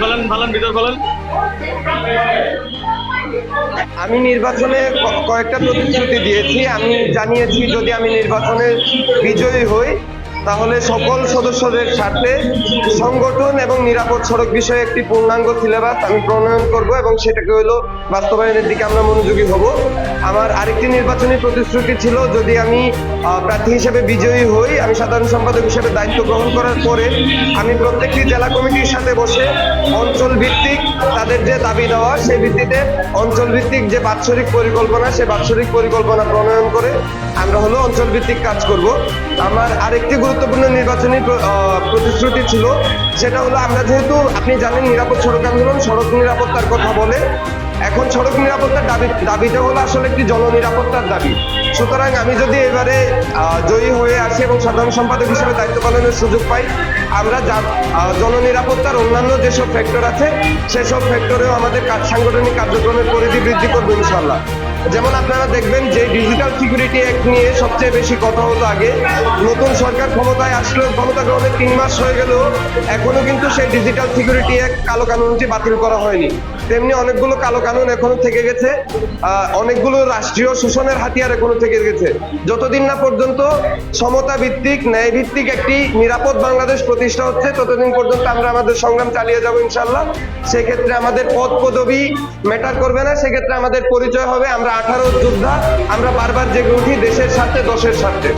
ফেলেন ফেলেন ভিতর ফেলেন। আমি নির্বাচনে কয়েকটা প্রতিশ্রুতি দিয়েছি। আমি জানিয়েছি যদি আমি নির্বাচনে বিজয়ী হই তাহলে সকল সদস্যদের স্বার্থে সংগঠন এবং নিরাপদ সড়ক বিষয়ে একটি পূর্ণাঙ্গ সিলেবাস আমি প্রণয়ন করব এবং সেটাকে হলো বাস্তবায়নের দিকে আমরা মনোযোগী হব। আমার আরেকটি নির্বাচনী প্রতিশ্রুতি ছিল, যদি আমি প্রার্থী হিসেবে বিজয়ী হই, আমি সাধারণ সম্পাদক হিসেবে দায়িত্ব গ্রহণ করার পরে আমি প্রত্যেকটি জেলা কমিটির সাথে বসে অঞ্চল ভিত্তিক তাদের যে দাবি দেওয়া, সে ভিত্তিতে অঞ্চল ভিত্তিক যে বাৎসরিক পরিকল্পনা, সে বাৎসরিক পরিকল্পনা প্রণয়ন করে আমরা হলো অঞ্চল ভিত্তিক কাজ করব। আমার আরেকটি গুরুত্বপূর্ণ নির্বাচনী প্রতিশ্রুতি ছিল, সেটা হলো আমরা যেহেতু, আপনি জানেন নিরাপদ সড়ক আন্দোলন, সড়ক নিরাপত্তার কথা বলে এখন সড়ক নিরাপত্তার দাবি, দাবিটা হলো আসলে একটি জননিরাপত্তার দাবি। সুতরাং আমি যদি এবারে জয়ী হয়ে আসি এবং সাধারণ সম্পাদক হিসেবে দায়িত্ব পালনের সুযোগ পাই, আমরা জননিরাপত্তার অন্যান্য যেসব ফ্যাক্টর আছে, সেসব ফ্যাক্টরেও আমাদের কাজ, সাংগঠনিক কার্যক্রমের পরিধি বৃদ্ধি করব ইনশাল্লাহ যেমন আপনারা দেখবেন যে ডিজিটাল সিকিউরিটি অ্যাক্ট নিয়ে সবচেয়ে বেশি কথা হতো আগে। নতুন সরকার ক্ষমতায় আসলেও, ক্ষমতা গ্রহণের তিন মাস হয়ে গেলেও এখনও কিন্তু সেই ডিজিটাল সিকিউরিটি অ্যাক্ট কালো কানুনটি বাতিল করা হয়নি। তেমনি অনেকগুলো কালো কানুন এখনও থেকে গেছে অনেকগুলো রাষ্ট্রীয় শোষণের হাতিয়ার এখনও থেকে গেছে। যতদিন না পর্যন্ত সমতা ভিত্তিক, ন্যায় ভিত্তিক একটি নিরাপদ বাংলাদেশ প্রতিষ্ঠা হচ্ছে, ততদিন পর্যন্ত আমরা আমাদের সংগ্রাম চালিয়ে যাব ইনশাল্লাহ। সেক্ষেত্রে আমাদের পদ পদবি ম্যাটার করবে না, সেক্ষেত্রে আমাদের পরিচয় হবে। আমরা আঠারো যোদ্ধা, আমরা বারবার জেগে উঠি দেশের স্বার্থে, দশের স্বার্থে।